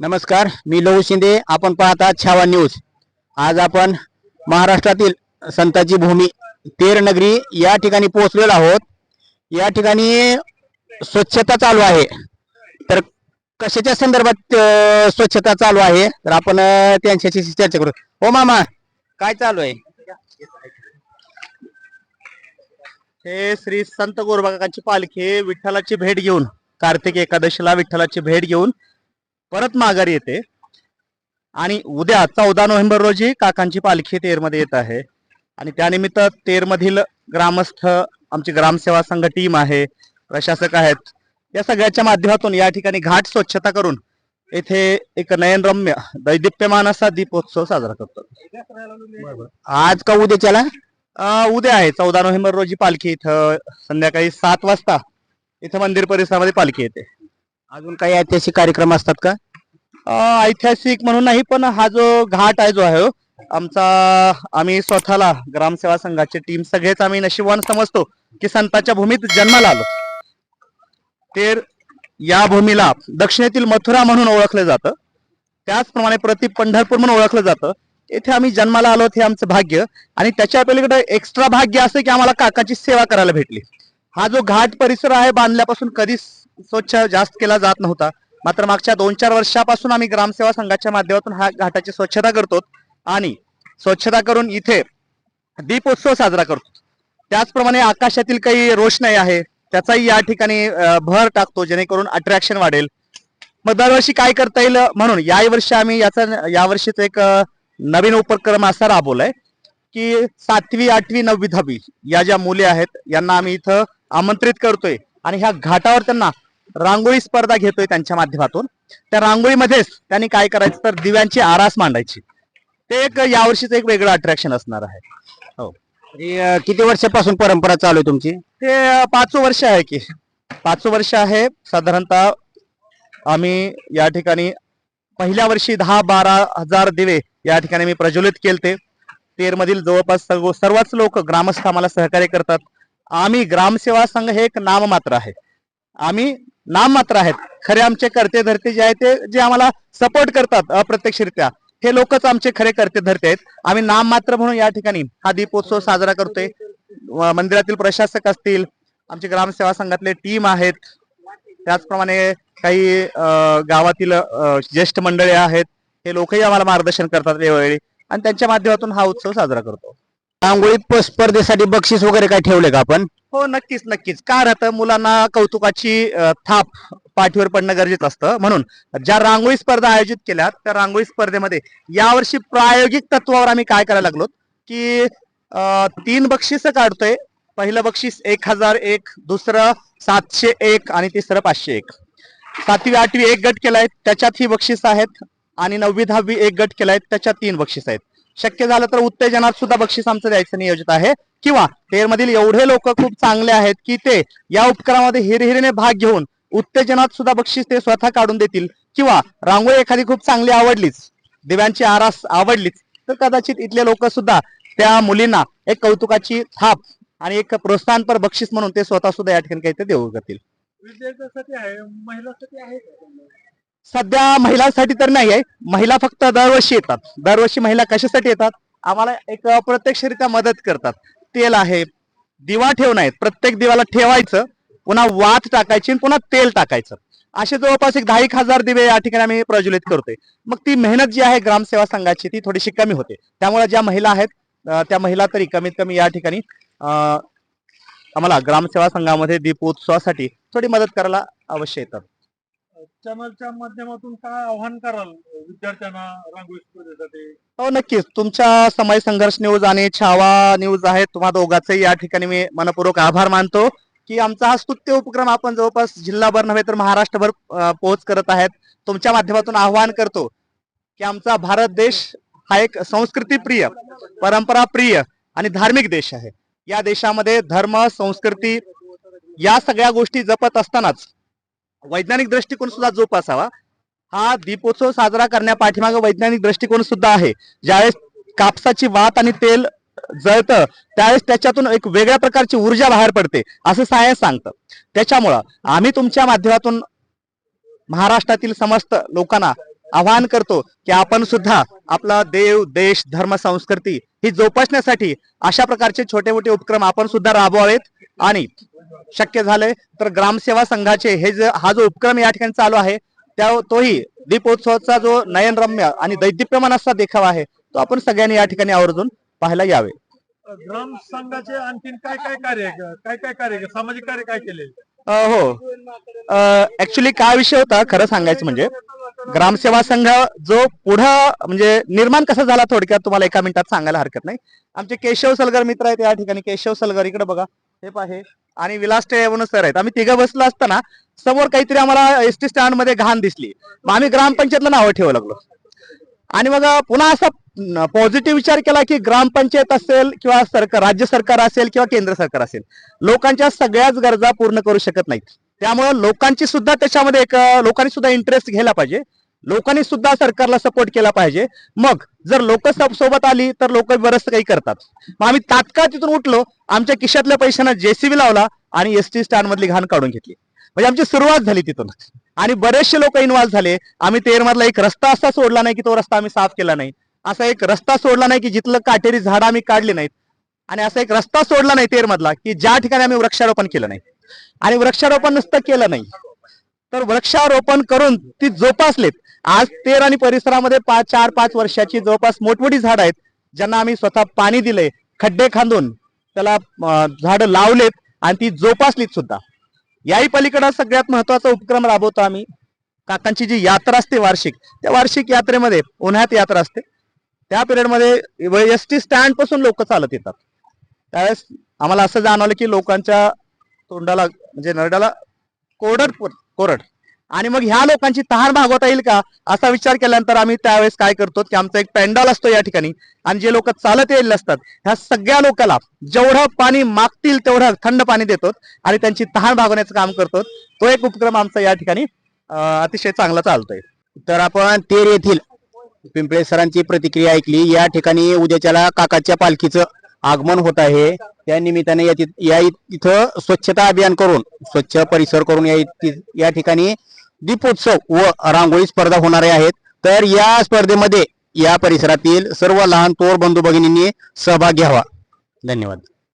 नमस्कार मी लहू शिंदे. आपण पाहता छावा न्यूज. आज आपण महाराष्ट्रातील संताची भूमी तेर नगरी या ठिकाणी पोहोचलेलो आहोत. या ठिकाणी स्वच्छता चालू आहे. तर कशाच्या संदर्भात अं, स्वच्छता चालू आहे? तर आपण अं, त्यांच्याशी चर्चा करू. हो मामा काय चालू आहे? हे श्री संत गोरबाकाची पालखी विठ्ठलाची भेट घेऊन कार्तिक एकादशीला विठ्ठलाची भेट घेऊन परत माघारी येते. आणि उद्या चौदा नोव्हेंबर रोजी काकांची पालखी तेरमध्ये येत आहे. आणि त्यानिमित्त तेरमधील ग्रामस्थ आमची ग्रामसेवा संघ टीम आहे प्रशासक आहेत या सगळ्याच्या माध्यमातून या ठिकाणी घाट स्वच्छता करून येथे एक नयनरम्य दैदिप्यमान असा दीपोत्सव साजरा करतो. आज का उद्याच्याला? उद्या आहे चौदा नोव्हेंबर रोजी पालखी इथं संध्याकाळी सात वाजता इथं मंदिर परिसरामध्ये पालखी येते. अजून काही ऐतिहासिक कार्यक्रम असतात का? ऐतिहासिक म्हणून नाही पण हा जो घाट आहे जो आहे हो, आमचा आम्ही स्वतःला ग्रामसेवा संघाची टीम सगळेच आम्ही नशिबवान समजतो की संतांच्या भूमीत जन्माला आलो. तर या भूमीला दक्षिणेतील मथुरा म्हणून ओळखलं जातं. त्याचप्रमाणे प्रति पंढरपूर म्हणून ओळखलं जातं. येथे आम्ही जन्माला आलो हे आमचं भाग्य. आणि त्याच्या पलीकडे एक्स्ट्रा भाग्य असं की आम्हाला काकाची सेवा करायला भेटली. हा जो घाट परिसर आहे बांधल्यापासून कधीच स्वच्छ जास्त केला जात नव्हता. मात्र मागच्या दोन चार वर्षापासून आम्ही ग्रामसेवा संघाच्या माध्यमातून हा घाटाची स्वच्छता करतो आणि स्वच्छता करून इथे दीपोत्सव साजरा करतो. त्याचप्रमाणे आकाशातील काही रोषणाई आहे त्याचाही या ठिकाणी भर टाकतो जेणेकरून अट्रॅक्शन वाढेल. मग दरवर्षी काय करता येईल म्हणून याही वर्षी आम्ही याचा यावर्षीच एक नवीन उपक्रम असा राबवलाय की सातवी आठवी नववी दहावी या ज्या मुले आहेत यांना आम्ही इथं आमंत्रित करतोय. आणि ह्या घाटावर त्यांना रांगोळी स्पर्धा घेतोय त्यांच्या माध्यमातून. त्या रांगोळीमध्येच त्यांनी काय करायचं तर दिव्यांची आरास मांडायची. ते एक यावर्षीच एक वेगळं अट्रॅक्शन असणार आहे. अं, किती वर्षापासून परंपरा चालू आहे तुमची? ते अं, पाचवं वर्ष आहे की. पाचवं वर्ष आहे. साधारणतः आम्ही या ठिकाणी पहिल्या वर्षी दहा बारा हजार दिवे या ठिकाणी मी प्रज्वलित केलते. तेर मधील जवळपास सर्व सर्वच लोक ग्रामस्थ आम्हाला सहकार्य करतात. आम्ही ग्रामसेवा संघ हे एक नाममात्र आहे. आम्ही नाममात्र आहेत. खरे आमचे करते धरते जे आहे ते जे आम्हाला सपोर्ट करतात अप्रत्यक्षरित्या. हे लोकच आमचे खरे करते धरते आहेत. आम्ही नाम मात्र म्हणून या ठिकाणी हा दीपोत्सव साजरा करतोय. मंदिरातील प्रशासक असतील आमचे ग्रामसेवा संघातले टीम आहेत. त्याचप्रमाणे काही गावातील ज्येष्ठ मंडळे आहेत. हे लोकही आम्हाला मार्गदर्शन करतात वेळोवेळी. आणि त्यांच्या माध्यमातून हा उत्सव साजरा करतो. रांगोळीत स्पर्धेसाठी बक्षीस वगैरे काय ठेवले का आपण? हो नक्कीच नक्कीच. का राहतं मुलांना कौतुकाची थाप पाठीवर पडणं गरजेचं असतं. म्हणून ज्या रांगोळी स्पर्धा आयोजित केल्या त्या रांगोळी स्पर्धेमध्ये यावर्षी प्रायोगिक तत्वावर आम्ही काय करायला लागलो की तीन बक्षीस काढतोय. पहिलं बक्षीस एक हजार एक दुसरं सातशे एक आणि तिसरं पाचशे एक. सातवी आठवी एक गट केलाय त्याच्यात ही बक्षीस आहेत. आणि नववी दहावी एक गट केलाय त्याच्यात तीन बक्षीस आहेत. शक्य झालं तर उत्तेजनात सुद्धा बक्षीस आमचं द्यायचं नियोजित आहे. किंवा तेरमधील एवढे लोक खूप चांगले आहेत की ते या उपक्रमामध्ये हिरहिरीने भाग घेऊन उत्तेजनात सुद्धा बक्षीस ते स्वतः काढून देतील. किंवा रांगोळी एखादी खूप चांगली आवडलीच दिव्यांची आरास आवडलीच तर कदाचित इथले लोक सुद्धा त्या मुलींना एक कौतुकाची थाप आणि एक प्रोत्साहनपर बक्षीस म्हणून ते स्वतः सुद्धा या ठिकाणी काही ते देऊ करतील विद्यार्थ्यांसाठी आहे महिलांसाठी आहे सध्या महिलांसाठी तर नाही आहे. महिला फक्त दरवर्षी येतात. दरवर्षी महिला कशासाठी येतात? आम्हाला एक प्रत्यक्षरित्या मदत करतात. तेल आहे. दिवा ठेवणं आहे. प्रत्येक दिवाला ठेवायचं. पुन्हा वात टाकायची आणि पुन्हा तेल टाकायचं. असे जवळपास एक दहा एक हजार दिवे या ठिकाणी आम्ही प्रज्वलित करतोय. मग ती मेहनत जी आहे ग्रामसेवा संघाची ती थोडीशी कमी होते. त्यामुळे ज्या महिला आहेत त्या महिला तरी कमीत कमी या ठिकाणी आम्हाला ग्रामसेवा संघामध्ये दीपोत्सवासाठी थोडी मदत करायला अवश्य येतात. चॅनलच्या माध्यमातून काय आव्हान कराल विद्यार्थ्यांना रांगोळी स्पर्धेसाठी? हो नक्कीच. तुमच्या समय संघर्ष न्यूज आणि छावा न्यूज आहे तुम्हा दोघांचे या ठिकाणी मी मनपूर्वक आभार मानतो की आमचा हा स्तुत्य उपक्रम आपण जवळपास जिल्हाभर नव्हे तर महाराष्ट्रभर पोहोच करत आहेत. तुमच्या माध्यमातून आवाहन करतो की आमचा भारत देश हा एक संस्कृती प्रिय परंपरा प्रिय आणि धार्मिक देश आहे. या देशामध्ये धर्म संस्कृती या सगळ्या गोष्टी जपत असतानाच वैज्ञानिक दृष्टिकोन सुद्धा जोपासावा. हा दीपोत्सव साजरा करण्यापाठीमागे वैज्ञानिक दृष्टिकोन सुद्धा आहे. ज्यावेळेस कापसाची वात आणि तेल जळतं त्यावेळेस त्याच्यातून एक वेगळ्या प्रकारची ऊर्जा बाहेर पडते असं सायन्स सांगतं. त्याच्यामुळं आम्ही तुमच्या माध्यमातून महाराष्ट्रातील समस्त लोकांना आवाहन करतो की आपण सुद्धा आपला देव देश धर्म संस्कृती ही जोपासण्यासाठी अशा प्रकारचे छोटे मोठे उपक्रम आपण सुद्धा राबवावेत. आणि शक्य झाले तर ग्रामसेवा संघाचे हे जे हा जो उपक्रम या ठिकाणी चालू आहे त्या तोही दीपोत्सवाचा जो नयनरम्य आणि दैदिप्यमान असा देखावा आहे तो आपण सगळ्यांनी या ठिकाणी आवर्जून पाहायला यावे. ग्राम संघाचे आणखीन काय काय कार्य? काय काय कार्य? सामाजिक कार्य काय केले? हो. ऍक्च्युली काय विषय होता? खरं सांगायचं म्हणजे ग्रामसेवा संघ जो पुढं म्हणजे निर्माण कसा झाला थोडक्यात तुम्हाला एका मिनिटात सांगायला हरकत नाही. आमचे केशव सलगर मित्र आहेत या ठिकाणी. केशव सलगर इकडे बघा. हे पाहे आणि विलास टेवण सर आहेत. आम्ही तिघं बसलो असताना समोर काहीतरी आम्हाला एस टी स्टँडमध्ये घाण दिसली. मग आम्ही ग्रामपंचायतला नावं ठेवू लागलो. आणि मग पुन्हा असा पॉझिटिव्ह विचार केला की ग्रामपंचायत असेल किंवा सरकार राज्य सरकार असेल किंवा केंद्र सरकार असेल लोकांच्या सगळ्याच गरजा पूर्ण करू शकत नाहीत. त्यामुळे लोकांची सुद्धा त्याच्यामध्ये एक लोकांनी सुद्धा इंटरेस्ट घ्यायला पाहिजे. लोकांनी सुद्धा सरकारला सपोर्ट केला पाहिजे. मग जर लोक सोबत आली तर लोक बरंच काही करतात. मग आम्ही तात्काळ तिथून उठलो आमच्या किशातल्या पैशांना जेसीबी लावला आणि एस टी स्टँड मधली घाण काढून घेतली. म्हणजे आमची सुरुवात झाली तिथून. आणि बरेचसे लोक इन्व्हॉल्व्ह झाले. आम्ही तेर मधला एक रस्ता असा सोडला नाही की तो रस्ता आम्ही साफ केला नाही. असा एक रस्ता सोडला नाही की जिथलं काटेरी झाड आम्ही काढली नाहीत. आणि असा एक रस्ता सोडला नाही तेर मधला की ज्या ठिकाणी आम्ही वृक्षारोपण केलं नाही. आणि वृक्षारोपण नुसतं केलं नाही. तर वृक्षारोपण करून ती जोपासलेत. आज तेर आणि परिसरामध्ये पाच चार पाच वर्षाची जवळपास मोठमोठी झाड आहेत ज्यांना आम्ही स्वतः पाणी दिले खड्डे खांदून त्याला झाड लावलेत आणि ती जोपासलीत सुद्धा. याही पलीकडं सगळ्यात महत्त्वाचा उपक्रम राबवतो आम्ही. काकांची जी यात्रा असते वार्षिक त्या वार्षिक यात्रेमध्ये उन्हाळ्यात यात्रा असते. त्या पिरियडमध्ये एस टी स्टँडपासून लोक चालत येतात. त्यावेळेस आम्हाला असं जाणवलं की लोकांच्या तोंडाला म्हणजे नरड्याला कोरड कोरड आणि मग ह्या लोकांची तहान भागवता येईल का? असा विचार केल्यानंतर आम्ही त्यावेळेस काय करतो? की आमचा एक पॅन्डॉल असतो या ठिकाणी. आणि जे लोक चालत येईल असतात ह्या सगळ्या लोकांना जेवढं पाणी मागतील तेवढं थंड पाणी देतो आणि त्यांची तहान भागवण्याचं काम करतो. तो एक उपक्रम आमचा या ठिकाणी अतिशय चांगला चालतोय. तर आपण तेर येथील पिंपळे सरांची प्रतिक्रिया ऐकली. या ठिकाणी उद्याच्याला काकाच्या पालखीचं आगमन होत आहे. त्या निमित्ताने या इथं स्वच्छता अभियान करून स्वच्छ परिसर करून या ठिकाणी दीपोत्सव व रांगोळी स्पर्धा होणारे आहेत. तर या स्पर्धेमध्ये या परिसरातील सर्व लहान तोर बंधू भगिनींनी सहभाग घ्यावा. धन्यवाद.